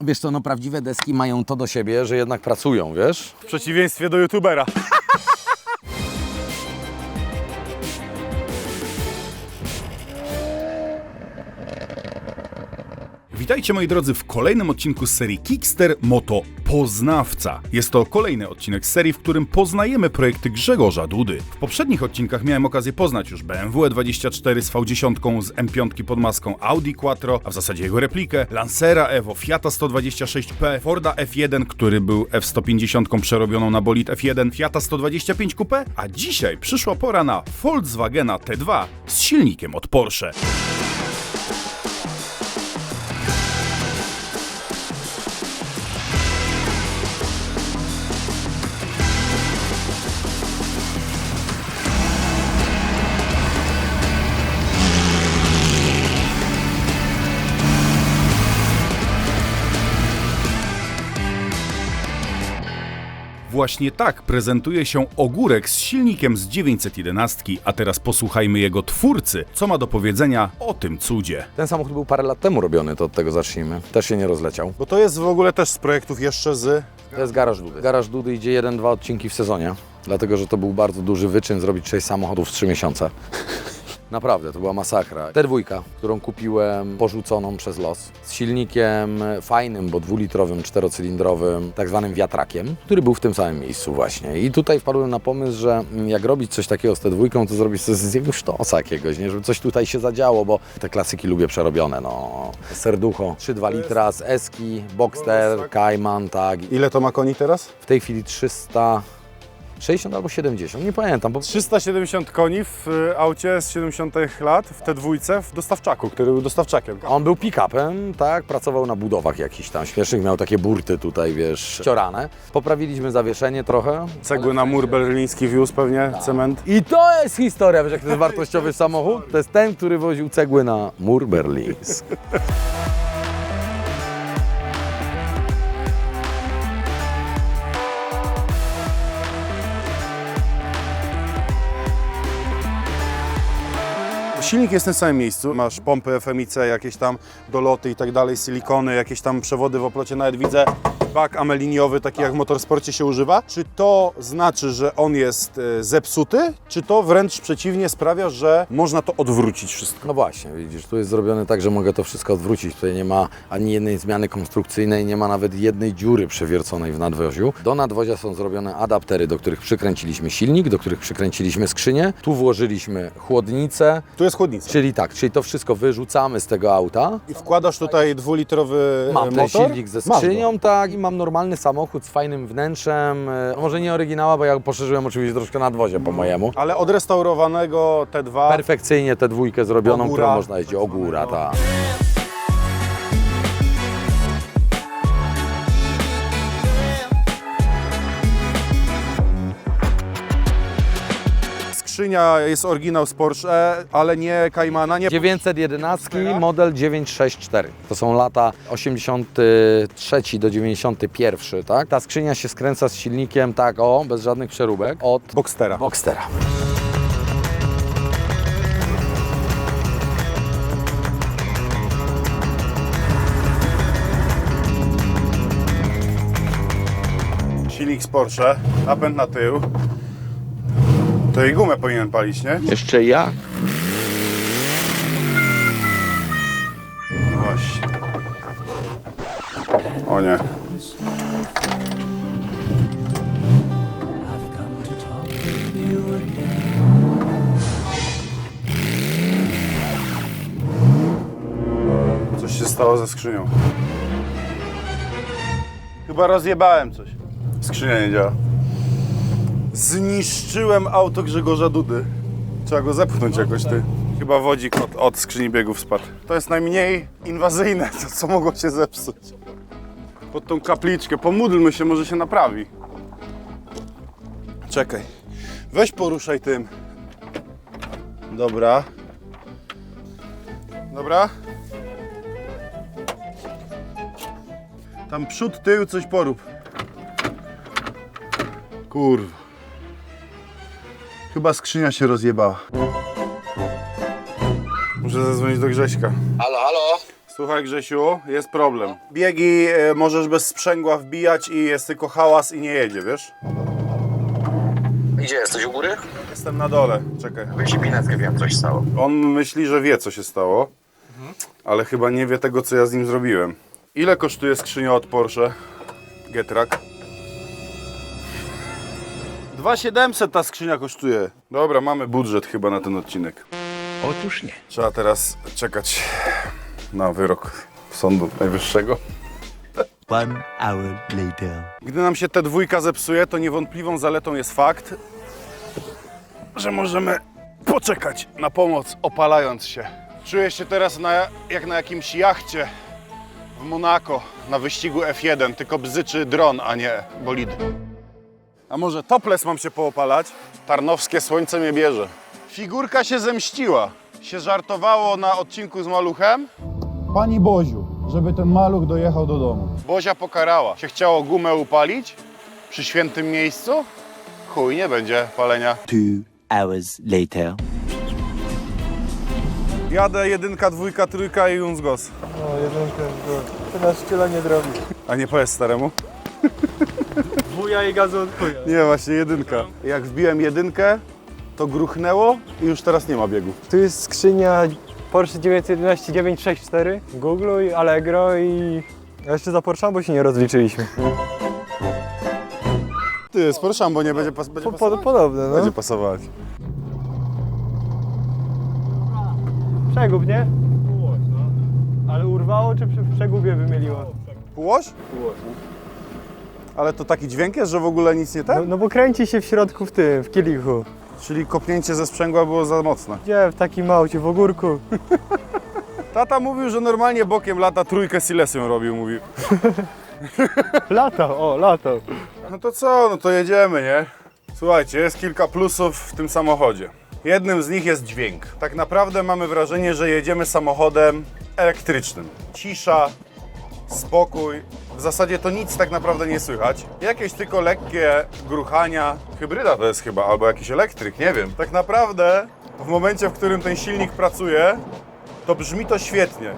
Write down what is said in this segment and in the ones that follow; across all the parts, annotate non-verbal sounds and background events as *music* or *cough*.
Wiesz co, no prawdziwe deski mają to do siebie, że jednak pracują, wiesz? W przeciwieństwie do youtubera. *laughs* Witajcie moi drodzy w kolejnym odcinku serii Kickster Moto Poznawca. Jest to kolejny odcinek serii, w którym poznajemy projekty Grzegorza Dudy. W poprzednich odcinkach miałem okazję poznać już BMW E24 z V10 z M5 pod maską Audi Quattro, a w zasadzie jego replikę, Lancera Evo, Fiata 126P, Forda F1, który był F150 przerobioną na bolid F1, Fiata 125 Coupe, a dzisiaj przyszła pora na Volkswagena T2 z silnikiem od Porsche. Właśnie tak prezentuje się ogórek z silnikiem z 911, a teraz posłuchajmy jego twórcy, co ma do powiedzenia o tym cudzie. Ten samochód był parę lat temu robiony, to od tego zacznijmy. Też się nie rozleciał. Bo to jest w ogóle też z projektów jeszcze z... To jest garaż Dudy. Garaż Dudy idzie jeden, dwa odcinki w sezonie, dlatego że to był bardzo duży wyczyn zrobić 6 samochodów w 3 miesiące. Naprawdę, to była masakra. T2, którą kupiłem porzuconą przez los, z silnikiem fajnym, bo dwulitrowym, czterocylindrowym, tak zwanym wiatrakiem, który był w tym samym miejscu właśnie. I tutaj wpadłem na pomysł, że mm, jak robić coś takiego z T2, to zrobić coś z jego sztosa jakiegoś, nie? żeby coś tutaj się zadziało, bo te klasyki lubię przerobione, no. Serducho, 3,2 litra z Eski, Boxster, Cayman, tak. Ile to ma koni teraz? W tej chwili 360 albo 70, nie pamiętam, bo 370 koni w y, aucie z 70 lat, w te dwójce, w dostawczaku, który był dostawczakiem. on był pick-upem, tak, pracował na budowach jakichś tam śmiesznych, miał takie burty tutaj, wiesz, ciorane. Poprawiliśmy zawieszenie trochę. Cegły na mur berliński wiózł pewnie, cement. I to jest historia, wiesz jak to jest wartościowy samochód? To jest ten, który woził cegły na mur berliński. *laughs* Silnik jest tym samym miejscu, masz pompy FMIC, jakieś tam doloty i tak dalej, silikony, jakieś tam przewody w oplocie, nawet widzę bak ameliniowy, taki jak w motorsporcie się używa. Czy to znaczy, że on jest e, zepsuty, czy to wręcz przeciwnie sprawia, że można to odwrócić wszystko? No właśnie, widzisz, tu jest zrobione tak, że mogę to wszystko odwrócić. Tutaj nie ma ani jednej zmiany konstrukcyjnej, nie ma nawet jednej dziury przewierconej w nadwoziu. Do nadwozia są zrobione adaptery, do których przykręciliśmy silnik, do których przykręciliśmy skrzynię. Tu włożyliśmy chłodnicę, Tu jest chłodnica. czyli tak, czyli to wszystko wyrzucamy z tego auta. I wkładasz tutaj dwulitrowy Mam ten motor? silnik ze skrzynią, tak, i mam normalny samochód z fajnym wnętrzem. E, Może nie oryginała, bo ja poszerzyłem oczywiście troszkę nadwozie po mojemu. Ale odrestaurowanego T2. Perfekcyjnie tę dwójkę zrobioną, Ogóra. którą można jeździć. Ogóra, tak. Skrzynia jest oryginał z Porsche, ale nie Caymana, nie 911 model 964. To są lata 83 do 91, tak? Ta skrzynia się skręca z silnikiem tak o, bez żadnych przeróbek od Boxstera. Boxstera. Silnik z Porsche, napęd na tył. To i gumę powinien palić, nie? Jeszcze jak? No Właśnie. O nie. Coś się stało ze skrzynią. Chyba rozjebałem coś. Skrzynia nie działa. Zniszczyłem auto Grzegorza Dudy. Trzeba go zepchnąć jakoś, ty. Chyba wodzik od, od skrzyni biegów spadł. To jest najmniej inwazyjne, *laughs* to co mogło się zepsuć. Pod tą kapliczkę, pomódlmy się, może się naprawi. Czekaj. Weź poruszaj tym. Dobra. Dobra. Tam przód, tył, coś porób. Kurwa. Chyba skrzynia się rozjebała. Muszę zadzwonić do Grześka. Halo, halo? Słuchaj Grzesiu, jest problem. Biegi e, możesz bez sprzęgła wbijać i jest tylko hałas i nie jedzie, wiesz? Gdzie jesteś u góry? Jestem na dole, czekaj. Wyjść pinetkę, wiem, coś stało. On myśli, że wie co się stało, ale chyba nie wie tego co ja z nim zrobiłem. Ile kosztuje skrzynia od Porsche Getrack? 2700 ta skrzynia kosztuje. Dobra, mamy budżet chyba na ten odcinek. Otóż nie. Trzeba teraz czekać na wyrok Sądu Najwyższego. One hour later. Gdy nam się te dwójka zepsuje, to niewątpliwą zaletą jest fakt, że możemy poczekać na pomoc, opalając się. Czuję się teraz na, jak na jakimś jachcie w Monako na wyścigu F1, tylko bzyczy dron, a nie bolid. A może topless mam się poopalać? Tarnowskie słońce mnie bierze. Figurka się zemściła. Się żartowało na odcinku z maluchem, Pani Boziu, żeby ten maluch dojechał do domu. Bozia pokarała. Się chciało gumę upalić przy świętym miejscu? Chuj, nie będzie palenia. Two hours later. Jadę jedynka, dwójka, trójka i Junzgos. O, jedynkę, to nas tyle nie drobi. A nie powiedz staremu? Wuja i gazu od chuja. Nie, właśnie jedynka. Jak wbiłem jedynkę, to gruchnęło i już teraz nie ma biegu. Tu jest skrzynia Porsche 911 964, Google, Allegro i... Ja jeszcze za Porsche, bo się nie rozliczyliśmy. Ty, z Porsche, bo nie będzie, pas będzie Po, po, pasować? podobne, no. Będzie pasować. Przegub, nie? No. Ale urwało czy przy przegubie wymieliło? Półoś? Ale to taki dźwięk jest, że w ogóle nic nie No, ten? no bo kręci się w środku w tym, w kielichu. Czyli kopnięcie ze sprzęgła było za mocne. Gdzie? W takim aucie, w ogórku. *laughs* Tata mówił, że normalnie bokiem lata trójkę Silesią robił, mówi. *laughs* Latał, o, latał. No to co, no to jedziemy, nie? Słuchajcie, jest kilka plusów w tym samochodzie. Jednym z nich jest dźwięk. Tak naprawdę mamy wrażenie, że jedziemy samochodem elektrycznym. Cisza, spokój. W zasadzie to nic tak naprawdę nie słychać. Jakieś tylko lekkie gruchania. Hybryda to jest chyba, albo jakiś elektryk, nie wiem. Tak naprawdę w momencie, w którym ten silnik pracuje, to brzmi to świetnie.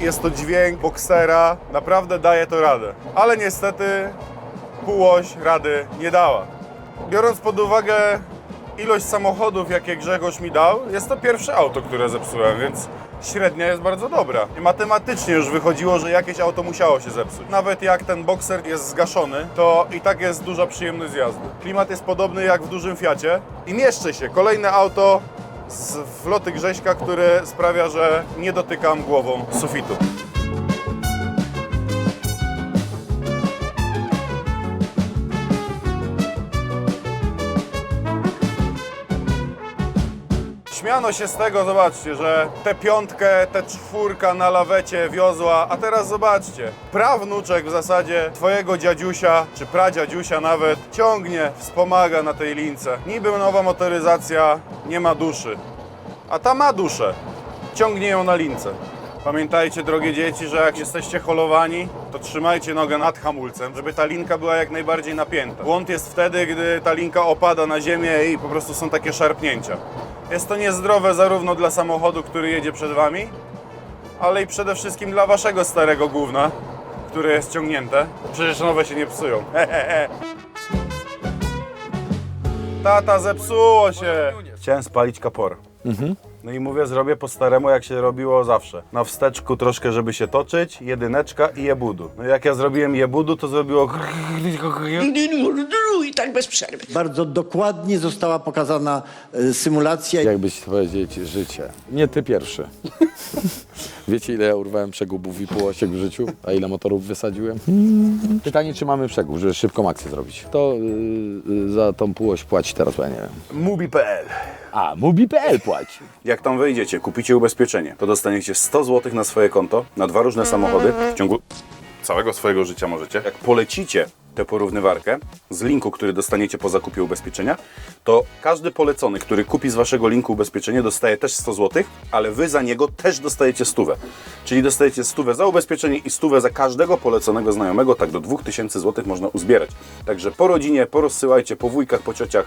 Jest to dźwięk boksera, naprawdę daje to radę. Ale niestety półoś rady nie dała. Biorąc pod uwagę ilość samochodów, jakie Grzegorz mi dał, jest to pierwsze auto, które zepsułem, więc średnia jest bardzo dobra. I matematycznie już wychodziło, że jakieś auto musiało się zepsuć. Nawet jak ten bokser jest zgaszony, to i tak jest duża przyjemność jazdy. Klimat jest podobny jak w dużym Fiacie i mieszczę się. Kolejne auto z floty Grześka, który sprawia, że nie dotykam głową sufitu. Śmiano się z tego, zobaczcie, że tę piątkę, tę czwórka na lawecie wiozła, a teraz zobaczcie, prawnuczek w zasadzie twojego dziadziusia, czy pradziadziusia nawet, ciągnie, wspomaga na tej lince. Niby nowa motoryzacja, nie ma duszy, a ta ma duszę, ciągnie ją na lince. Pamiętajcie, drogie dzieci, że jak jesteście holowani, to trzymajcie nogę nad hamulcem, żeby ta linka była jak najbardziej napięta. Błąd jest wtedy, gdy ta linka opada na ziemię i po prostu są takie szarpnięcia. Jest to niezdrowe zarówno dla samochodu, który jedzie przed Wami, ale i przede wszystkim dla Waszego starego gówna, które jest ciągnięte. Przecież nowe się nie psują. Tata, zepsuło się! Chciałem spalić kapor. No i mówię, zrobię po staremu, jak się robiło zawsze. Na wsteczku troszkę, żeby się toczyć, jedyneczka i jebudu. No jak ja zrobiłem jebudu, to zrobiło... I tak bez przerwy. Bardzo dokładnie została pokazana e, symulacja. Jakbyś powiedzieć życie. Nie ty pierwszy. *laughs* Wiecie ile ja urwałem przegubów i półosiek w życiu? A ile motorów wysadziłem? Pytanie, czy mamy przegub, żeby szybką akcję zrobić. To yy, za tą półoś płaci teraz, bo ja nie wiem. Mubi.pl A, Mubi.pl płaci. Jak tam wejdziecie, kupicie ubezpieczenie, to dostaniecie 100 zł na swoje konto, na dwa różne samochody w ciągu całego swojego życia możecie. Jak polecicie tę porównywarkę z linku, który dostaniecie po zakupie ubezpieczenia, to każdy polecony, który kupi z waszego linku ubezpieczenie, dostaje też 100 zł, ale wy za niego też dostajecie stówę. Czyli dostajecie stówę za ubezpieczenie i stówę za każdego poleconego znajomego, tak do 2000 zł można uzbierać. Także po rodzinie, porozsyłajcie, po wujkach, po ciociach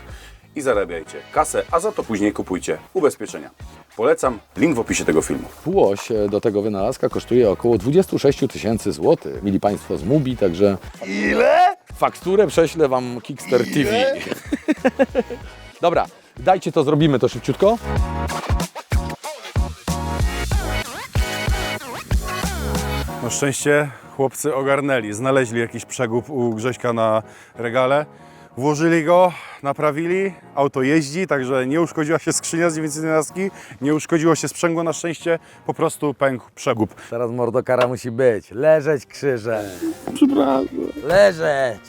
i zarabiajcie kasę, a za to później kupujcie ubezpieczenia. Polecam, link w opisie tego filmu. Półoś e, do tego wynalazka kosztuje około 26 tysięcy złotych. Mieli Państwo z Mubi, także... Ile? Fakturę prześlę Wam Kickster TV. *laughs* Dobra, dajcie to, zrobimy to szybciutko. Na szczęście chłopcy ogarnęli, znaleźli jakiś przegub u Grześka na regale, włożyli go, naprawili, auto jeździ, także nie uszkodziła się skrzynia z 911, nie uszkodziło się sprzęgło na szczęście, po prostu pękł przegub. Teraz mordokara musi być. Leżeć krzyże. Przepraszam. Leżeć.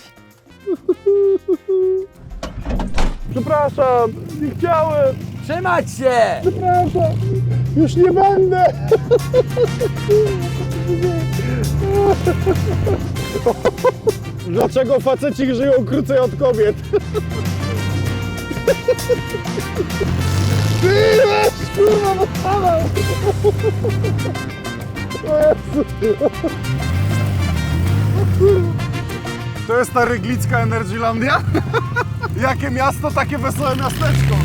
Przepraszam, nie chciałem, Trzymać się! już nie będę. Dlaczego faceci żyją krócej od kobiet? To jest ta ryglicka Energylandia? *laughs* Jakie miasto, takie wesołe miasteczko.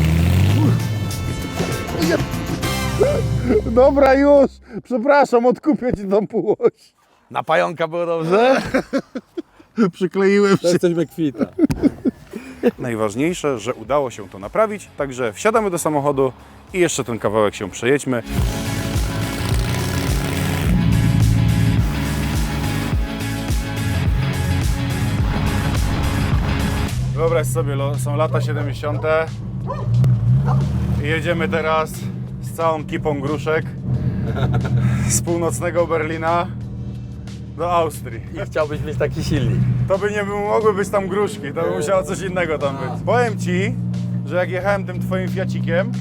Dobra już, przepraszam, odkupię ci tą półoś. Na pająka było dobrze? *laughs* Przykleiłem się. Jesteśmy kwita. Najważniejsze, że udało się to naprawić, także wsiadamy do samochodu i jeszcze ten kawałek się przejedźmy. Wyobraź sobie, są lata 70. I jedziemy teraz z całą kipą gruszek z północnego Berlina do Austrii. I chciałbyś mieć taki silnik. To by nie mogły być tam gruszki, to by musiało coś innego tam być. Powiem ci, że jak jechałem tym twoim Fiacikiem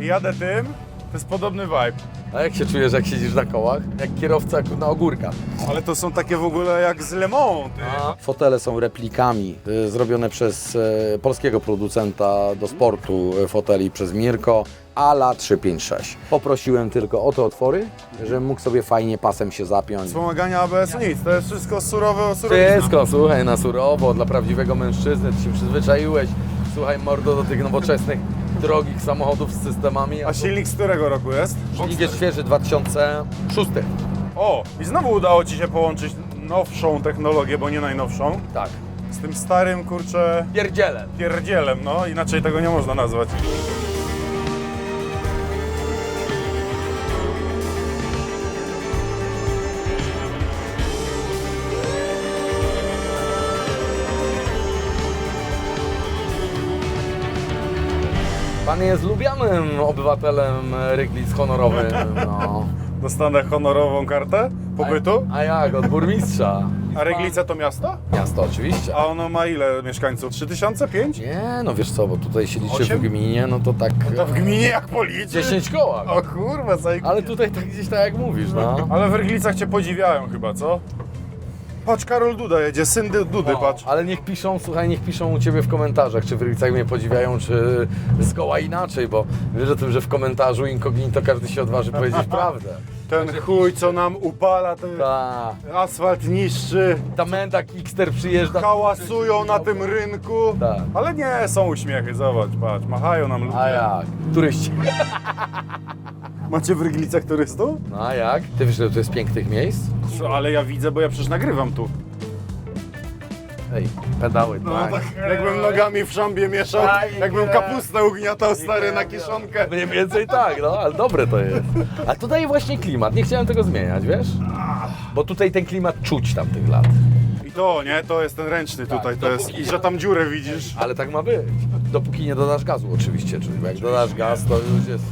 i jadę tym, to jest podobny vibe. A jak się czujesz, jak siedzisz na kołach? Jak kierowca na ogórkach. Ale to są takie w ogóle jak z Le Mans, ty. Fotele są replikami y, zrobione przez y, polskiego producenta do sportu y, foteli, przez Mirko, Ala 356. Poprosiłem tylko o te otwory, żebym mógł sobie fajnie pasem się zapiąć. Wspomagania ABS nic, to jest wszystko surowe, surowizna. Wszystko, słuchaj, na surowo, dla prawdziwego mężczyzny, ty się przyzwyczaiłeś. Słuchaj, mordo, do tych nowoczesnych, drogich samochodów z systemami. A silnik z którego roku jest? Silnik jest świeży, 2006. O, i znowu udało ci się połączyć nowszą technologię, bo nie najnowszą, Tak. z tym starym, kurczę, Pierdzielem. pierdzielem, no, inaczej tego nie można nazwać. Pan jest lubianym obywatelem Ryglic honorowym. No. *laughs* Dostanę honorową kartę pobytu. A, a jak, od burmistrza. A Reglice to miasto? Miasto oczywiście. A ono ma ile mieszkańców? 3000? 5? Nie, no wiesz co, bo tutaj się liczy Osiem? w gminie, no to tak To w gminie jak policzy? 10 koła. O kurwa, zaj... Ale tutaj tak gdzieś tak jak mówisz, no. Ale w Ryglicach cię podziwiają chyba, co? Patrz, Karol Duda jedzie, syn Dy- Dudy, patrz. Ale niech piszą, słuchaj, niech piszą u Ciebie w komentarzach, czy w Rylicach mnie podziwiają, czy zgoła inaczej, bo wiesz o tym, że w komentarzu incognito każdy się odważy powiedzieć *laughs* prawdę. Ten chuj, co nam upala, ten Ta, asfalt niszczy, ta menda Kickster przyjeżdża. hałasują na tym rynku. Tak. Ale nie, są uśmiechy, zobacz, patrz, machają nam ludzie. A jak? Turyści. *laughs* Macie w Ryglicach turystów? No a jak? Ty wiesz, że to jest pięknych miejsc? Co, ale ja widzę, bo ja przecież nagrywam tu. Ej, pedały, No tak. tak, jakbym nogami w szambie mieszał, Tak, jakbym tak. kapustę ugniatał stary na kiszonkę. Mniej więcej tak, no, ale dobre to jest. A to daje właśnie klimat, nie chciałem tego zmieniać, wiesz? Bo tutaj ten klimat czuć tamtych lat. I to, nie? To jest ten ręczny tutaj, to jest. I że tam dziurę widzisz. Ale tak ma być. Dopóki nie dodasz gazu oczywiście, czyli jak dodasz gaz, to już jest...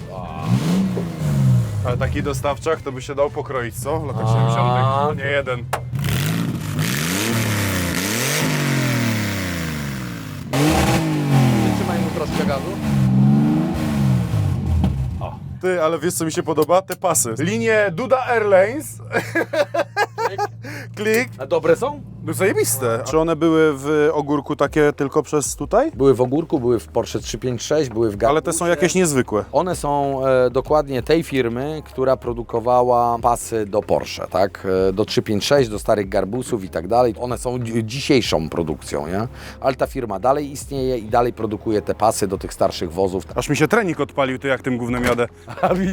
Ale taki dostawczak to by się dał pokroić, co? W latach A. 70. Nie jeden. Trzymaj mu troszkę gazu. Ty, ale wiesz co mi się podoba? Te pasy. Linie Duda Airlines. Klik. *laughs* A dobre są? No zajebiste. Czy one były w ogórku takie tylko przez tutaj? Były w Ogórku, były w Porsche 356, były w Garbusie. Ale te są jakieś niezwykłe. One są e, dokładnie tej firmy, która produkowała pasy do Porsche, tak? E, do 356, do starych Garbusów i tak dalej. One są dzi- dzisiejszą produkcją, nie? Ale ta firma dalej istnieje i dalej produkuje te pasy do tych starszych wozów. Aż mi się trening odpalił, to jak tym gównem jadę.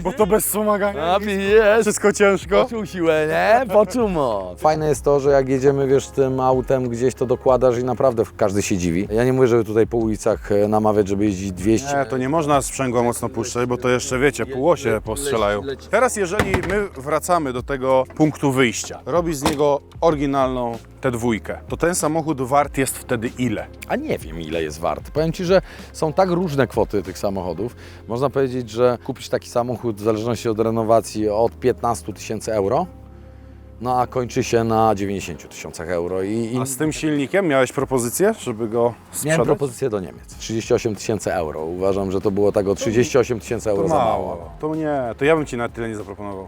Bo to bez wspomagania. jest! Wszystko ciężko. Poczuł siłę, nie? Poczuł moc. Fajne jest to, że jak jedziemy, wiesz, tym autem gdzieś, to dokładasz i naprawdę każdy się dziwi. Ja nie mówię, żeby tutaj po ulicach e, namawiać, żeby jeździć 200. Nie, to nie można sprzęgła mocno puszczać, bo to jeszcze wiecie, półosie postrzelają. Teraz jeżeli my wracamy do tego punktu wyjścia, robisz z niego oryginalną tę dwójkę, to ten samochód wart jest wtedy ile? A nie wiem, ile jest wart. Powiem Ci, że są tak różne kwoty tych samochodów. Można powiedzieć, że kupić taki samochód w zależności od renowacji od 15 tysięcy euro, no a kończy się na 90 tysiącach euro. I, i A z tym silnikiem miałeś propozycję, żeby go miałem sprzedać? propozycję do Niemiec. 38 tysięcy euro. Uważam, że to było tak o 38 tysięcy euro To za mało. mało. To nie, to ja bym ci na tyle nie zaproponował.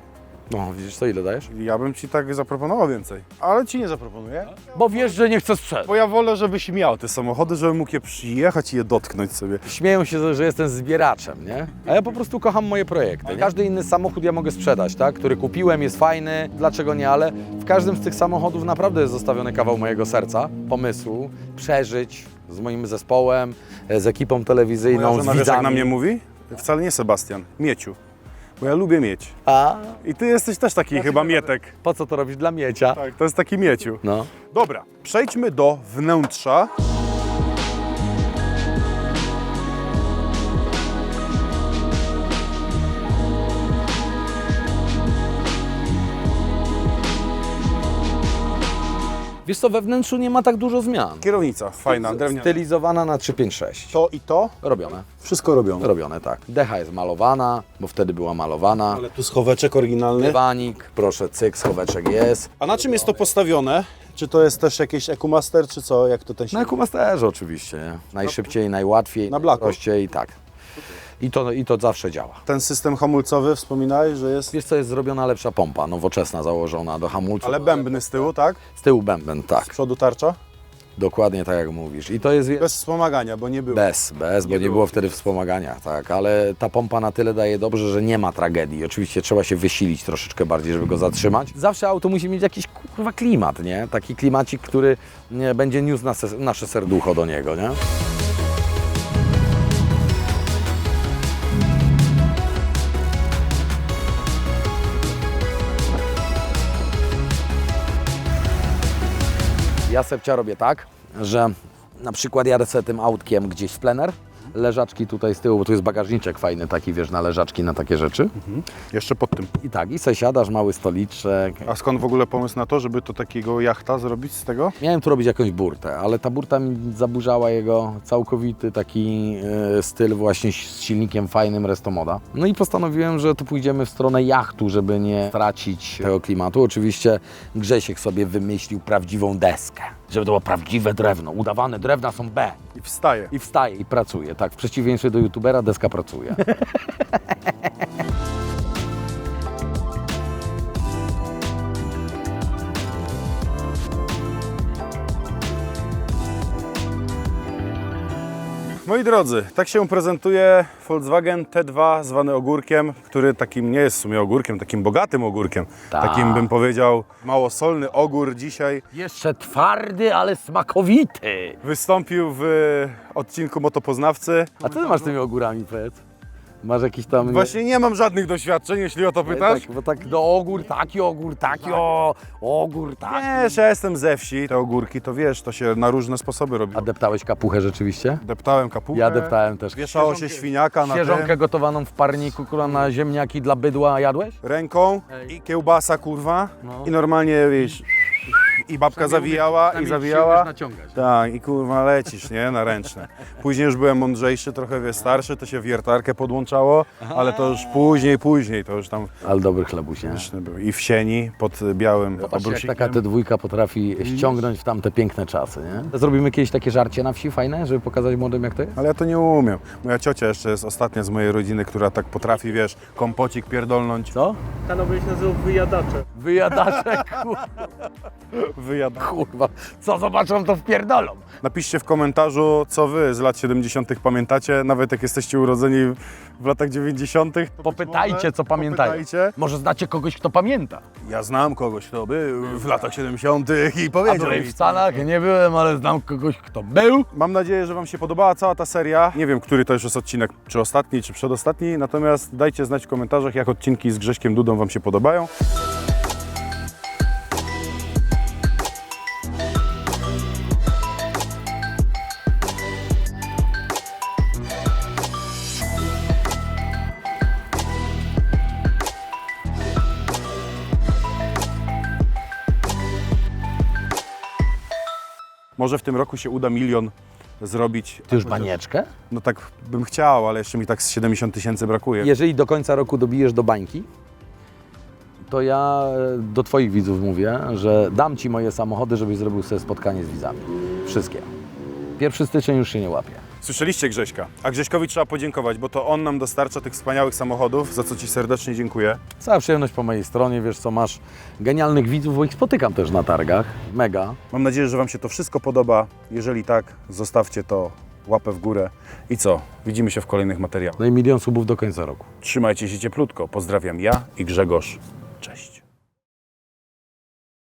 No, widzisz, to ile dajesz? Ja bym ci tak zaproponował więcej. Ale ci nie zaproponuję. Bo wiesz, że nie chcę sprzedać. Bo ja wolę, żebyś miał te samochody, żebym mógł je przyjechać i je dotknąć sobie. Śmieją się, że jestem zbieraczem, nie? A ja po prostu kocham moje projekty. Każdy inny samochód ja mogę sprzedać, tak? Który kupiłem, jest fajny, dlaczego nie, ale w każdym z tych samochodów naprawdę jest zostawiony kawał mojego serca, pomysłu, przeżyć z moim zespołem, e, z ekipą telewizyjną, Moja żona z wiesz, jak widzami. na mnie mówi? Wcale nie Sebastian, Mieciu. Bo ja lubię mieć. A I ty jesteś też taki chyba mietek. po co to robisz dla miecia? Tak, to jest taki mieciu. No. Dobra, przejdźmy do wnętrza. Wiesz co, we wnętrzu nie ma tak dużo zmian. Kierownica, fajna, drewniana. Stylizowana na 356. To i to, Robione, wszystko robione. robione tak. Decha jest malowana, bo wtedy była malowana. Ale tu schoweczek oryginalny. Dywanik, proszę, cyk, schoweczek jest. A na czym jest to postawione? Czy to jest też jakieś EcoMaster, czy co? Jak to ten Na silnik?Ekumasterze oczywiście, nie? Najszybciej, najłatwiej, Na blaku. najprościej, tak. I to, I to zawsze działa. Ten system hamulcowy wspominałeś, że jest... Wiesz co, jest zrobiona lepsza pompa, nowoczesna, założona do hamulców. Ale bębny z tyłu, tak? Z tyłu bęben, tak. Z przodu tarcza? Dokładnie tak jak mówisz. I to jest... Bez wspomagania, bo nie było. Bez, bez, bo nie, było wtedy wspomagania, tak, ale ta pompa na tyle daje dobrze, że nie ma tragedii. Oczywiście trzeba się wysilić troszeczkę bardziej, żeby go zatrzymać. Zawsze auto musi mieć jakiś kurwa klimat, nie? Taki klimacik, który nie, będzie niósł nasze, nasze serducho do niego, nie? Ja sepcia robię tak, że na przykład jadę sobie tym autkiem gdzieś w plener, leżaczki tutaj z tyłu, bo tu jest bagażniczek fajny taki, wiesz, na leżaczki, na takie rzeczy. Jeszcze pod tym. I tak, i se siadasz, mały stoliczek. A skąd w ogóle pomysł na to, żeby to takiego jachta zrobić z tego? Miałem tu robić jakąś burtę, ale ta burta mi zaburzała jego całkowity taki e, styl właśnie z silnikiem fajnym Restomoda. No i postanowiłem, że tu pójdziemy w stronę jachtu, żeby nie tracić tego klimatu. Oczywiście Grzesiek sobie wymyślił prawdziwą deskę, żeby to było prawdziwe drewno. Udawane drewna są B. I wstaje. I wstaje i pracuje, tak. W przeciwieństwie do youtubera deska pracuje. *laughs* Moi drodzy, tak się prezentuje Volkswagen T2 zwany ogórkiem, który takim nie jest w sumie ogórkiem, takim bogatym ogórkiem. Tak. Takim bym powiedział mało solny ogór dzisiaj Jeszcze twardy, ale smakowity. wystąpił w odcinku Motopoznawcy. A co ty masz z tymi ogórami, powiedz? Masz jakiś tam... Właśnie nie mam żadnych doświadczeń, jeśli o to pytasz. Tak, bo tak do ogór taki, ogór taki, o, ogór taki. Wiesz, ja jestem ze wsi, te ogórki to wiesz, to się na różne sposoby robi. A deptałeś kapuchę rzeczywiście? Deptałem kapuchę. Ja deptałem też. Wieszało się świniaka na Świeżonkę tym, gotowaną w parniku, kurwa, na ziemniaki dla bydła jadłeś? ręką i kiełbasa kurwa No. i normalnie wiesz i babka zawijała i zawijała. naciągać. Tak, i kurwa lecisz, nie? Na ręczne. Później już byłem mądrzejszy, trochę wiesz, starszy, to się wiertarkę podłączało, ale to już później, później, to już tam Ale dobry chlebuś, nie? był. I w sieni pod białym Patrz, jak obrusikiem. taka te dwójka potrafi ściągnąć w tamte piękne czasy, nie? Zrobimy kiedyś takie żarcie na wsi fajne, żeby pokazać młodym jak to jest? Ale ja to nie umiem. Moja ciocia jeszcze jest ostatnia z mojej rodziny, która tak potrafi, wiesz, kompocik pierdolnąć. Co? Kanał będzie się nazywał Wyjadacze. Wyjadacze, *laughs* kurwa. Wyjadą. Kurwa, co zobaczą, to wpierdolą. Napiszcie w komentarzu, co wy z lat 70. pamiętacie, nawet jak jesteście urodzeni w latach 90. to być Popytajcie, może co pamiętają. Popytajcie. Może znacie kogoś, kto pamięta. Ja znam kogoś, kto był w latach 70. i A powiedział mi. w Stanach? Nie byłem, ale znam kogoś, kto był. Mam nadzieję, że Wam się podobała cała ta seria. Nie wiem, który to już jest odcinek, czy ostatni, czy przedostatni, natomiast dajcie znać w komentarzach, jak odcinki z Grześkiem Dudą Wam się podobają. Może w tym roku się uda milion zrobić. Ty już banieczkę? No tak bym chciał, ale jeszcze mi tak z 70 tysięcy brakuje. Jeżeli do końca roku dobijesz do bańki, to ja e, do Twoich widzów mówię, że dam Ci moje samochody, żebyś zrobił sobie spotkanie z widzami. Wszystkie. Pierwszy styczeń już się nie łapie. Słyszeliście Grześka? A Grześkowi trzeba podziękować, bo to on nam dostarcza tych wspaniałych samochodów, za co Ci serdecznie dziękuję. Cała przyjemność po mojej stronie, wiesz co, masz genialnych widzów, bo ich spotykam też na targach. Mega. Mam nadzieję, że Wam się to wszystko podoba. Jeżeli tak, zostawcie to łapę w górę. I co? Widzimy się w kolejnych materiałach. No i milion subów do końca roku. Trzymajcie się cieplutko. Pozdrawiam ja i Grzegorz. Cześć.